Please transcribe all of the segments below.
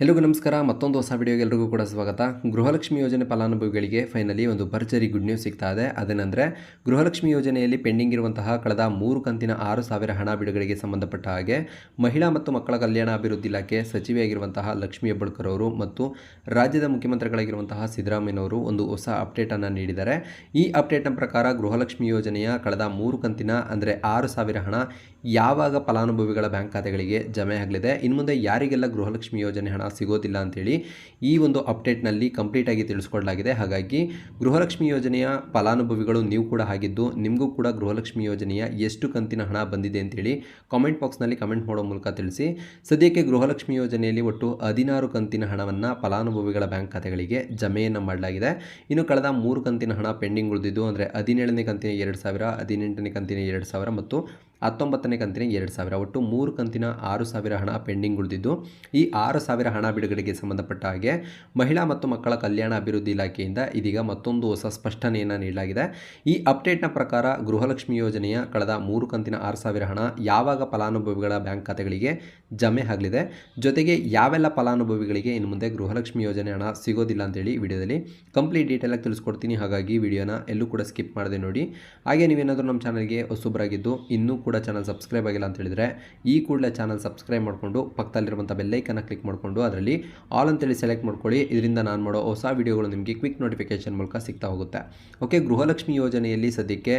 ಎಲ್ರಿಗೂ ನಮಸ್ಕಾರ. ಮತ್ತೊಂದು ಹೊಸ ವಿಡಿಯೋಗೆ ಎಲ್ರಿಗೂ ಕೂಡ ಸ್ವಾಗತ. ಗೃಹಲಕ್ಷ್ಮಿ ಯೋಜನೆ ಫಲಾನುಭವಿಗಳಿಗೆ ಫೈನಲಿ ಒಂದು ಭರ್ಜರಿ ಗುಡ್ ನ್ಯೂಸ್ ಸಿಗ್ತಾ ಇದೆ. ಅದೇನೆಂದರೆ, ಗೃಹಲಕ್ಷ್ಮಿ ಯೋಜನೆಯಲ್ಲಿ ಪೆಂಡಿಂಗ್ ಇರುವಂತಹ ಕಳೆದ ಮೂರು ಕಂತಿನ ಆರು ಸಾವಿರ ಹಣ ಬಿಡುಗಡೆಗೆ ಸಂಬಂಧಪಟ್ಟ ಹಾಗೆ, ಮಹಿಳಾ ಮತ್ತು ಮಕ್ಕಳ ಕಲ್ಯಾಣ ಅಭಿವೃದ್ಧಿ ಇಲಾಖೆ ಸಚಿವೆಯಾಗಿರುವಂತಹ ಲಕ್ಷ್ಮಿ ಹೆಬ್ಬಳ್ಕರ್ ಅವರು ಮತ್ತು ರಾಜ್ಯದ ಮುಖ್ಯಮಂತ್ರಿಗಳಾಗಿರುವಂತಹ ಸಿದ್ದರಾಮಯ್ಯನವರು ಒಂದು ಹೊಸ ಅಪ್ಡೇಟನ್ನು ನೀಡಿದ್ದಾರೆ. ಈ ಅಪ್ಡೇಟ್ನ ಪ್ರಕಾರ ಗೃಹಲಕ್ಷ್ಮಿ ಯೋಜನೆಯ ಕಳೆದ ಮೂರು ಕಂತಿನ, ಅಂದರೆ ಆರು ಸಾವಿರ ಹಣ ಯಾವಾಗ ಫಲಾನುಭವಿಗಳ ಬ್ಯಾಂಕ್ ಖಾತೆಗಳಿಗೆ ಜಮೆ ಆಗಲಿದೆ, ಇನ್ನು ಮುಂದೆ ಯಾರಿಗೆಲ್ಲ ಗೃಹಲಕ್ಷ್ಮಿ ಯೋಜನೆ ಹಣ ಸಿಗೋದಿಲ್ಲ ಅಂತೇಳಿ ಈ ಒಂದು ಅಪ್ಡೇಟ್ನಲ್ಲಿ ಕಂಪ್ಲೀಟಾಗಿ ತಿಳಿಸ್ಕೊಡಲಾಗಿದೆ. ಹಾಗಾಗಿ ಗೃಹಲಕ್ಷ್ಮಿ ಯೋಜನೆಯ ಫಲಾನುಭವಿಗಳು ನೀವು ಕೂಡ ಆಗಿದ್ದು, ನಿಮಗೂ ಕೂಡ ಗೃಹಲಕ್ಷ್ಮಿ ಯೋಜನೆಯ ಎಷ್ಟು ಕಂತಿನ ಹಣ ಬಂದಿದೆ ಅಂತೇಳಿ ಕಾಮೆಂಟ್ ಬಾಕ್ಸ್ನಲ್ಲಿ ಕಮೆಂಟ್ ಮಾಡೋ ಮೂಲಕ ತಿಳಿಸಿ. ಸದ್ಯಕ್ಕೆ ಗೃಹಲಕ್ಷ್ಮಿ ಯೋಜನೆಯಲ್ಲಿ ಒಟ್ಟು ಹದಿನಾರು ಕಂತಿನ ಹಣವನ್ನು ಫಲಾನುಭವಿಗಳ ಬ್ಯಾಂಕ್ ಖಾತೆಗಳಿಗೆ ಜಮೆಯನ್ನು ಮಾಡಲಾಗಿದೆ. ಇನ್ನು ಕಳೆದ ಮೂರು ಕಂತಿನ ಹಣ ಪೆಂಡಿಂಗ್ ಉಳಿದಿದ್ದು, ಅಂದರೆ ಹದಿನೇಳನೇ ಕಂತಿನ ಎರಡು ಸಾವಿರ, ಹದಿನೆಂಟನೇ ಕಂತಿನ ಎರಡು ಸಾವಿರ ಮತ್ತು ಹತ್ತೊಂಬತ್ತನೇ ಕಂತಿನ ಎರಡು ಸಾವಿರ. ಒಟ್ಟು ಮೂರು ಕಂತಿನ ಆರು ಸಾವಿರ ಹಣ ಪೆಂಡಿಂಗ್ ಉಳಿದಿದ್ದು, ಈ ಆರು ಸಾವಿರ ಹಣ ಬಿಡುಗಡೆಗೆ ಸಂಬಂಧಪಟ್ಟ ಹಾಗೆ ಮಹಿಳಾ ಮತ್ತು ಮಕ್ಕಳ ಕಲ್ಯಾಣ ಅಭಿವೃದ್ಧಿ ಇಲಾಖೆಯಿಂದ ಇದೀಗ ಮತ್ತೊಂದು ಹೊಸ ಸ್ಪಷ್ಟನೆಯನ್ನು ನೀಡಲಾಗಿದೆ. ಈ ಅಪ್ಡೇಟ್ನ ಪ್ರಕಾರ ಗೃಹಲಕ್ಷ್ಮಿ ಯೋಜನೆಯ ಕಳೆದ ಮೂರು ಕಂತಿನ ಆರು ಸಾವಿರ ಹಣ ಯಾವಾಗ ಫಲಾನುಭವಿಗಳ ಬ್ಯಾಂಕ್ ಖಾತೆಗಳಿಗೆ ಜಮೆ ಆಗಲಿದೆ? ಜೊತೆಗೆ ಯಾವೆಲ್ಲ ಫಲಾನುಭವಿಗಳಿಗೆ ಇನ್ನು ಮುಂದೆ ಗೃಹಲಕ್ಷ್ಮಿ ಯೋಜನೆ ಹಣ ಸಿಗೋದಿಲ್ಲ ಅಂತೇಳಿ ವಿಡಿಯೋದಲ್ಲಿ ಕಂಪ್ಲೀಟ್ ಡೀಟೇಲಾಗಿ ತಿಳಿಸ್ಕೊಡ್ತೀನಿ. ಹಾಗಾಗಿ ವಿಡಿಯೋನ ಎಲ್ಲೂ ಕೂಡ ಸ್ಕಿಪ್ ಮಾಡದೆ ನೋಡಿ. ಹಾಗೆ ನೀವೇನಾದರೂ ನಮ್ಮ ಚಾನಲ್ಗೆ ಹೊಸಬರಾಗಿದ್ದು, ಇನ್ನೂ ಕೂಡ ಚಾನಲ್ ಸಬ್ಸ್ಕ್ರೈಬ್ ಆಗಿಲ್ಲ ಅಂತ ಹೇಳಿದರೆ ಈ ಕೂಡಲೇ ಚಾನಲ್ ಸಬ್ಸ್ಕ್ರೈಬ್ ಮಾಡಿಕೊಂಡು ಪಕ್ಕದಲ್ಲಿರುವಂಥ ಬೆಲ್ಲೈಕನ್ನು ಕ್ಲಿಕ್ ಮಾಡಿಕೊಂಡು ಅದರಲ್ಲಿ ಆಲ್ ಅಂತೇಳಿ ಸೆಲೆಕ್ಟ್ ಮಾಡ್ಕೊಳ್ಳಿ. ಇದರಿಂದ ನಾನು ಮಾಡೋ ಹೊಸ ವೀಡಿಯೋಗಳು ನಿಮಗೆ ಕ್ವಿಕ್ ನೋಟಿಫಿಕೇಷನ್ ಮೂಲಕ ಸಿಗ್ತಾ ಹೋಗುತ್ತೆ. ಓಕೆ ಗೃಹಲಕ್ಷ್ಮಿ ಯೋಜನೆಯಲ್ಲಿ ಸದ್ಯಕ್ಕೆ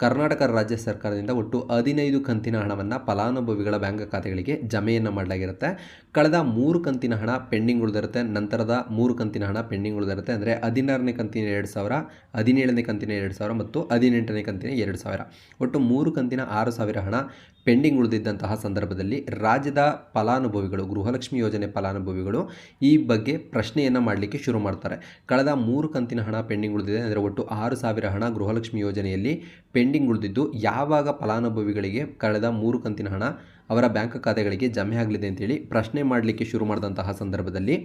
ಕರ್ನಾಟಕ ರಾಜ್ಯ ಸರ್ಕಾರದಿಂದ ಒಟ್ಟು ಹದಿನೈದು ಕಂತಿನ ಹಣವನ್ನು ಫಲಾನುಭವಿಗಳ ಬ್ಯಾಂಕ್ ಖಾತೆಗಳಿಗೆ ಜಮೆಯನ್ನು ಮಾಡಲಾಗಿರುತ್ತೆ. ಕಳೆದ ಮೂರು ಕಂತಿನ ಹಣ ಪೆಂಡಿಂಗ್ ಉಳಿದಿರುತ್ತೆ. ನಂತರದ ಮೂರು ಕಂತಿನ ಹಣ ಪೆಂಡಿಂಗ್ ಉಳಿದಿರುತ್ತೆ ಅಂದರೆ ಹದಿನಾರನೇ ಕಂತಿನ ಎರಡು ಸಾವಿರ, ಹದಿನೇಳನೇ ಕಂತಿನ ಎರಡು ಸಾವಿರ ಮತ್ತು ಹದಿನೆಂಟನೇ ಕಂತಿನ ಎರಡು ಸಾವಿರ. ಒಟ್ಟು ಮೂರು ಕಂತಿನ ಆರು ಸಾವಿರ ಹಣ ಪೆಂಡಿಂಗ್ ಉಳಿದಿದ್ದಂತಹ ಸಂದರ್ಭದಲ್ಲಿ ರಾಜ್ಯದ ಫಲಾನುಭವಿಗಳು, ಗೃಹಲಕ್ಷ್ಮಿ ಯೋಜನೆ ಫಲಾನುಭವಿಗಳು ಈ ಬಗ್ಗೆ ಪ್ರಶ್ನೆಯನ್ನು ಮಾಡಲಿಕ್ಕೆ ಶುರು ಮಾಡ್ತಾರೆ. ಕಳೆದ ಮೂರು ಕಂತಿನ ಹಣ ಪೆಂಡಿಂಗ್ ಉಳಿದಿದೆ ಅಂದರೆ ಒಟ್ಟು ಆರು ಸಾವಿರ ಹಣ ಗೃಹಲಕ್ಷ್ಮಿ ಯೋಜನೆಯಲ್ಲಿ ಪೆಂಡಿಂಗ್ ಉಳಿದಿದ್ದು ಯಾವಾಗ ಫಲಾನುಭವಿಗಳಿಗೆ ಕಳೆದ ಮೂರು ಕಂತಿನ ಹಣ ಅವರ ಬ್ಯಾಂಕ್ ಖಾತೆಗಳಿಗೆ ಜಮೆ ಆಗಲಿದೆ ಅಂತೇಳಿ ಪ್ರಶ್ನೆ ಮಾಡಲಿಕ್ಕೆ ಶುರು ಮಾಡಿದಂತಹ ಸಂದರ್ಭದಲ್ಲಿ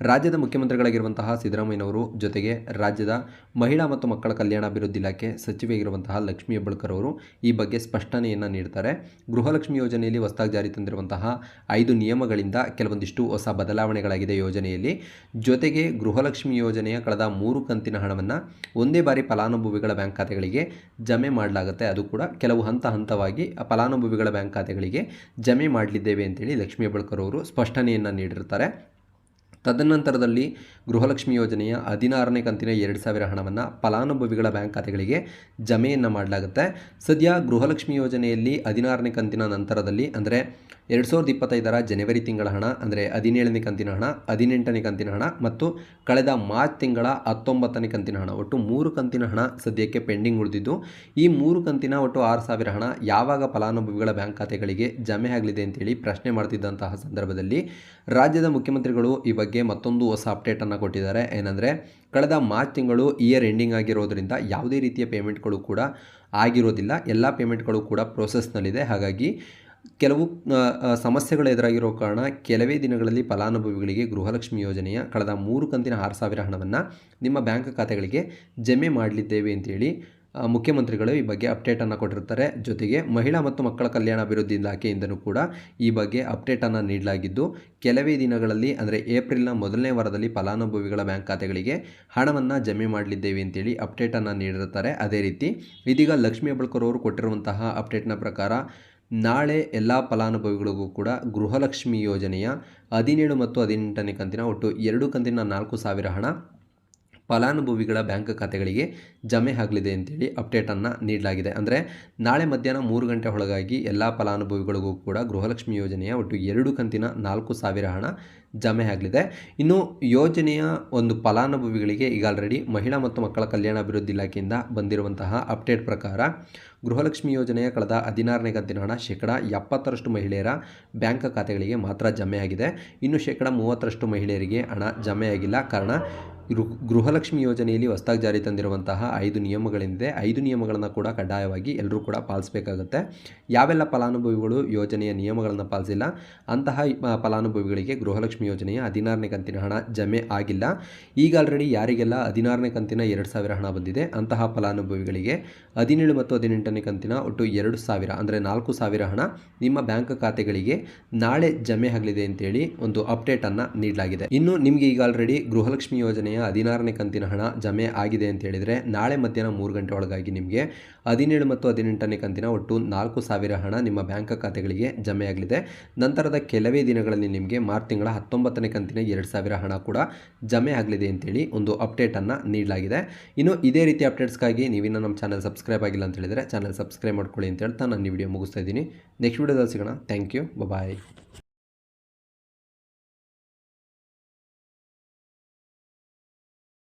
ರಾಜ್ಯದ ಮುಖ್ಯಮಂತ್ರಿಗಳಾಗಿರುವಂತಹ ಸಿದ್ದರಾಮಯ್ಯನವರು ಜೊತೆಗೆ ರಾಜ್ಯದ ಮಹಿಳಾ ಮತ್ತು ಮಕ್ಕಳ ಕಲ್ಯಾಣ ಅಭಿವೃದ್ಧಿ ಇಲಾಖೆ ಸಚಿವೆಯಾಗಿರುವಂತಹ ಲಕ್ಷ್ಮೀ ಹೆಬ್ಬಳ್ಕರ್ ಅವರು ಈ ಬಗ್ಗೆ ಸ್ಪಷ್ಟನೆಯನ್ನು ನೀಡ್ತಾರೆ. ಗೃಹಲಕ್ಷ್ಮಿ ಯೋಜನೆಯಲ್ಲಿ ಹೊಸದಾಗಿ ಜಾರಿ ತಂದಿರುವಂತಹ ಐದು ನಿಯಮಗಳಿಂದ ಕೆಲವೊಂದಿಷ್ಟು ಹೊಸ ಬದಲಾವಣೆಗಳಾಗಿದೆ ಯೋಜನೆಯಲ್ಲಿ. ಜೊತೆಗೆ ಗೃಹಲಕ್ಷ್ಮಿ ಯೋಜನೆಯ ಕಳೆದ ಮೂರು ಕಂತಿನ ಹಣವನ್ನು ಒಂದೇ ಬಾರಿ ಫಲಾನುಭವಿಗಳ ಬ್ಯಾಂಕ್ ಖಾತೆಗಳಿಗೆ ಜಮೆ ಮಾಡಲಾಗುತ್ತೆ. ಅದು ಕೂಡ ಕೆಲವು ಹಂತ ಹಂತವಾಗಿ ಫಲಾನುಭವಿಗಳ ಬ್ಯಾಂಕ್ ಖಾತೆಗಳಿಗೆ ಜಮೆ ಮಾಡಲಿದ್ದೇವೆ ಅಂತೇಳಿ ಲಕ್ಷ್ಮೀ ಬಳ್ಕರ್ ಅವರು ಸ್ಪಷ್ಟನೆಯನ್ನು ನೀಡಿರ್ತಾರೆ ತದನಂತರದಲ್ಲಿ ಗೃಹಲಕ್ಷ್ಮಿ ಯೋಜನೆಯ ಹದಿನಾರನೇ ಕಂತಿನ ಎರಡು ಸಾವಿರ ಹಣವನ್ನು ಫಲಾನುಭವಿಗಳ ಬ್ಯಾಂಕ್ ಖಾತೆಗಳಿಗೆ ಜಮೆಯನ್ನು ಮಾಡಲಾಗುತ್ತೆ. ಸದ್ಯ ಗೃಹಲಕ್ಷ್ಮಿ ಯೋಜನೆಯಲ್ಲಿ ಹದಿನಾರನೇ ಕಂತಿನ ನಂತರದಲ್ಲಿ ಅಂದರೆ ಎರಡು ಸಾವಿರದ ಇಪ್ಪತ್ತೈದರ ಜನವರಿ ತಿಂಗಳ ಹಣ, ಅಂದರೆ ಹದಿನೇಳನೇ ಕಂತಿನ ಹಣ, ಹದಿನೆಂಟನೇ ಕಂತಿನ ಹಣ ಮತ್ತು ಕಳೆದ ಮಾರ್ಚ್ ತಿಂಗಳ ಹತ್ತೊಂಬತ್ತನೇ ಕಂತಿನ ಹಣ. ಒಟ್ಟು ಮೂರು ಕಂತಿನ ಹಣ ಸದ್ಯಕ್ಕೆ ಪೆಂಡಿಂಗ್ ಉಳಿದಿದ್ದು, ಈ ಮೂರು ಕಂತಿನ ಒಟ್ಟು ಆರು ಸಾವಿರ ಹಣ ಯಾವಾಗ ಫಲಾನುಭವಿಗಳ ಬ್ಯಾಂಕ್ ಖಾತೆಗಳಿಗೆ ಜಮೆ ಆಗಲಿದೆ ಅಂತೇಳಿ ಪ್ರಶ್ನೆ ಮಾಡ್ತಿದ್ದಂತಹ ಸಂದರ್ಭದಲ್ಲಿ ರಾಜ್ಯದ ಮುಖ್ಯಮಂತ್ರಿಗಳು ಈ ಬಗ್ಗೆ ಮತ್ತೊಂದು ಹೊಸ ಅಪ್ಡೇಟನ್ನು ಕೊಟ್ಟಿದ್ದಾರೆ. ಏನಂದರೆ, ಕಳೆದ ಮಾರ್ಚ್ ತಿಂಗಳು ಇಯರ್ ಎಂಡಿಂಗ್ ಆಗಿರೋದ್ರಿಂದ ಯಾವುದೇ ರೀತಿಯ ಪೇಮೆಂಟ್ಗಳು ಕೂಡ ಆಗಿರೋದಿಲ್ಲ. ಎಲ್ಲ ಪೇಮೆಂಟ್ಗಳು ಕೂಡ ಪ್ರೋಸೆಸ್ನಲ್ಲಿದೆ ಹಾಗಾಗಿ ಕೆಲವು ಸಮಸ್ಯೆಗಳು ಎದುರಾಗಿರೋ ಕಾರಣ ಕೆಲವೇ ದಿನಗಳಲ್ಲಿ ಫಲಾನುಭವಿಗಳಿಗೆ ಗೃಹಲಕ್ಷ್ಮಿ ಯೋಜನೆಯ ಕಳೆದ ಮೂರು ಕಂತಿನ ಆರು ಸಾವಿರ ಹಣವನ್ನು ನಿಮ್ಮ ಬ್ಯಾಂಕ್ ಖಾತೆಗಳಿಗೆ ಜಮೆ ಮಾಡಲಿದ್ದೇವೆ ಅಂತೇಳಿ ಮುಖ್ಯಮಂತ್ರಿಗಳು ಈ ಬಗ್ಗೆ ಅಪ್ಡೇಟನ್ನು ಕೊಟ್ಟಿರ್ತಾರೆ. ಜೊತೆಗೆ ಮಹಿಳಾ ಮತ್ತು ಮಕ್ಕಳ ಕಲ್ಯಾಣ ಅಭಿವೃದ್ಧಿ ಇಲಾಖೆಯಿಂದಲೂ ಕೂಡ ಈ ಬಗ್ಗೆ ಅಪ್ಡೇಟನ್ನು ನೀಡಲಾಗಿದ್ದು, ಕೆಲವೇ ದಿನಗಳಲ್ಲಿ ಅಂದರೆ ಏಪ್ರಿಲ್ನ ಮೊದಲನೇ ವಾರದಲ್ಲಿ ಫಲಾನುಭವಿಗಳ ಬ್ಯಾಂಕ್ ಖಾತೆಗಳಿಗೆ ಹಣವನ್ನು ಜಮೆ ಮಾಡಲಿದ್ದೇವೆ ಅಂತೇಳಿ ಅಪ್ಡೇಟನ್ನು ನೀಡಿರ್ತಾರೆ. ಅದೇ ರೀತಿ ಇದೀಗ ಲಕ್ಷ್ಮೀ ಹೆಬ್ಬಳ್ಕರ್ ಅವರು ಕೊಟ್ಟಿರುವಂತಹ ಅಪ್ಡೇಟ್ನ ಪ್ರಕಾರ ನಾಳೆ ಎಲ್ಲ ಫಲಾನುಭವಿಗಳಿಗೂ ಕೂಡ ಗೃಹಲಕ್ಷ್ಮಿ ಯೋಜನೆಯ ಹದಿನೇಳು ಮತ್ತು ಹದಿನೆಂಟನೇ ಕಂತಿನ ಒಟ್ಟು ಎರಡು ಕಂತಿನ ನಾಲ್ಕು ಸಾವಿರ ಹಣ ಫಲಾನುಭವಿಗಳ ಬ್ಯಾಂಕ್ ಖಾತೆಗಳಿಗೆ ಜಮೆ ಆಗಲಿದೆ ಅಂತೇಳಿ ಅಪ್ಡೇಟನ್ನು ನೀಡಲಾಗಿದೆ. ಅಂದರೆ ನಾಳೆ ಮಧ್ಯಾಹ್ನ ಮೂರು ಗಂಟೆ ಒಳಗಾಗಿ ಎಲ್ಲ ಫಲಾನುಭವಿಗಳಿಗೂ ಕೂಡ ಗೃಹಲಕ್ಷ್ಮಿ ಯೋಜನೆಯ ಒಟ್ಟು ಎರಡು ಕಂತಿನ ನಾಲ್ಕು ಸಾವಿರ ಹಣ ಜಮೆ ಆಗಲಿದೆ. ಇನ್ನು ಯೋಜನೆಯ ಒಂದು ಫಲಾನುಭವಿಗಳಿಗೆ ಈಗ ಆಲ್ರೆಡಿ ಮಹಿಳಾ ಮತ್ತು ಮಕ್ಕಳ ಕಲ್ಯಾಣ ಅಭಿವೃದ್ಧಿ ಇಲಾಖೆಯಿಂದ ಬಂದಿರುವಂತಹ ಅಪ್ಡೇಟ್ ಪ್ರಕಾರ ಗೃಹಲಕ್ಷ್ಮಿ ಯೋಜನೆಯ ಕಳೆದ ಹದಿನಾರನೇ ಕಂತಿನ ಹಣ ಶೇಕಡ ಎಪ್ಪತ್ತರಷ್ಟು ಮಹಿಳೆಯರ ಬ್ಯಾಂಕ್ ಖಾತೆಗಳಿಗೆ ಮಾತ್ರ ಜಮೆ ಆಗಿದೆ. ಇನ್ನು ಶೇಕಡ ಮೂವತ್ತರಷ್ಟು ಮಹಿಳೆಯರಿಗೆ ಹಣ ಜಮೆ ಆಗಿಲ್ಲ. ಕಾರಣ ಗೃಹಲಕ್ಷ್ಮಿ ಯೋಜನೆಯಲ್ಲಿ ಹೊಸದಾಗಿ ಜಾರಿ ತಂದಿರುವಂತಹ ಐದು ನಿಯಮಗಳಿಂದ ಐದು ನಿಯಮಗಳನ್ನು ಕೂಡ ಕಡ್ಡಾಯವಾಗಿ ಎಲ್ಲರೂ ಕೂಡ ಪಾಲಿಸಬೇಕಾಗುತ್ತೆ. ಯಾವೆಲ್ಲ ಫಲಾನುಭವಿಗಳು ಯೋಜನೆಯ ನಿಯಮಗಳನ್ನು ಪಾಲಿಸಿಲ್ಲ, ಅಂತಹ ಫಲಾನುಭವಿಗಳಿಗೆ ಗೃಹಲಕ್ಷ್ಮಿ ಯೋಜನೆಯ ಹದಿನಾರನೇ ಕಂತಿನ ಹಣ ಜಮೆ ಆಗಿಲ್ಲ. ಈಗ ಆಲ್ರೆಡಿ ಯಾರಿಗೆಲ್ಲ ಹದಿನಾರನೇ ಕಂತಿನ ಎರಡು ಸಾವಿರ ಹಣ ಬಂದಿದೆ, ಅಂತಹ ಫಲಾನುಭವಿಗಳಿಗೆ ಹದಿನೇಳು ಮತ್ತು ಹದಿನೆಂಟನೇ ಕಂತಿನ ಒಟ್ಟು ಎರಡು ಸಾವಿರ, ಅಂದರೆ ನಾಲ್ಕು ಸಾವಿರ ಹಣ ನಿಮ್ಮ ಬ್ಯಾಂಕ್ ಖಾತೆಗಳಿಗೆ ನಾಳೆ ಜಮೆ ಆಗಲಿದೆ ಅಂತೇಳಿ ಒಂದು ಅಪ್ಡೇಟನ್ನು ನೀಡಲಾಗಿದೆ. ಇನ್ನು ನಿಮಗೆ ಈಗ ಆಲ್ರೆಡಿ ಗೃಹಲಕ್ಷ್ಮಿ ಯೋಜನೆಯ ಹದಿನಾರನೇ ಕಂತಿನ ಹಣ ಜಮೆ ಆಗಿದೆ ಅಂತ ಹೇಳಿದರೆ ನಾಳೆ ಮಧ್ಯಾಹ್ನ ಮೂರು ಗಂಟೆ ಒಳಗಾಗಿ ನಿಮಗೆ ಹದಿನೇಳು ಮತ್ತು ಹದಿನೆಂಟನೇ ಕಂತಿನ ಒಟ್ಟು ನಾಲ್ಕು ಸಾವಿರ ಹಣ ನಿಮ್ಮ ಬ್ಯಾಂಕ್ ಖಾತೆಗಳಿಗೆ ಜಮೆ ಆಗಲಿದೆ ನಂತರದ ಕೆಲವೇ ದಿನಗಳಲ್ಲಿ ನಿಮಗೆ ಮಾರ್ಚ್ ತಿಂಗಳ ಹತ್ತೊಂಬತ್ತನೇ ಕಂತಿನ ಎರಡು ಸಾವಿರ ಹಣ ಕೂಡ ಜಮೆ ಆಗಲಿದೆ ಅಂತೇಳಿ ಒಂದು ಅಪ್ಡೇಟನ್ನು ನೀಡಲಾಗಿದೆ. ಇನ್ನು ಇದೇ ರೀತಿ ಅಪ್ಡೇಟ್ಸ್ಗಾಗಿ ನೀವಿನ್ನು ನಮ್ಮ ಚಾನಲ್ ಸಬ್ಸ್ಕ್ರೈಬ್ ಆಗಿಲ್ಲ ಅಂತ ಹೇಳಿದರೆ ಚಾನಲ್ ಸಬ್ಸ್ಕ್ರೈಬ್ ಮಾಡ್ಕೊಳ್ಳಿ ಅಂತ ಹೇಳ್ತಾ ನಾನು ಈ ವಿಡಿಯೋ ಮುಗಿಸ್ತಾ ಇದ್ದೀನಿ. ನೆಕ್ಸ್ಟ್ ವಿಡಿಯೋದಲ್ಲಿ ಸಿಗೋಣ. Thank you. ಬಾಯ್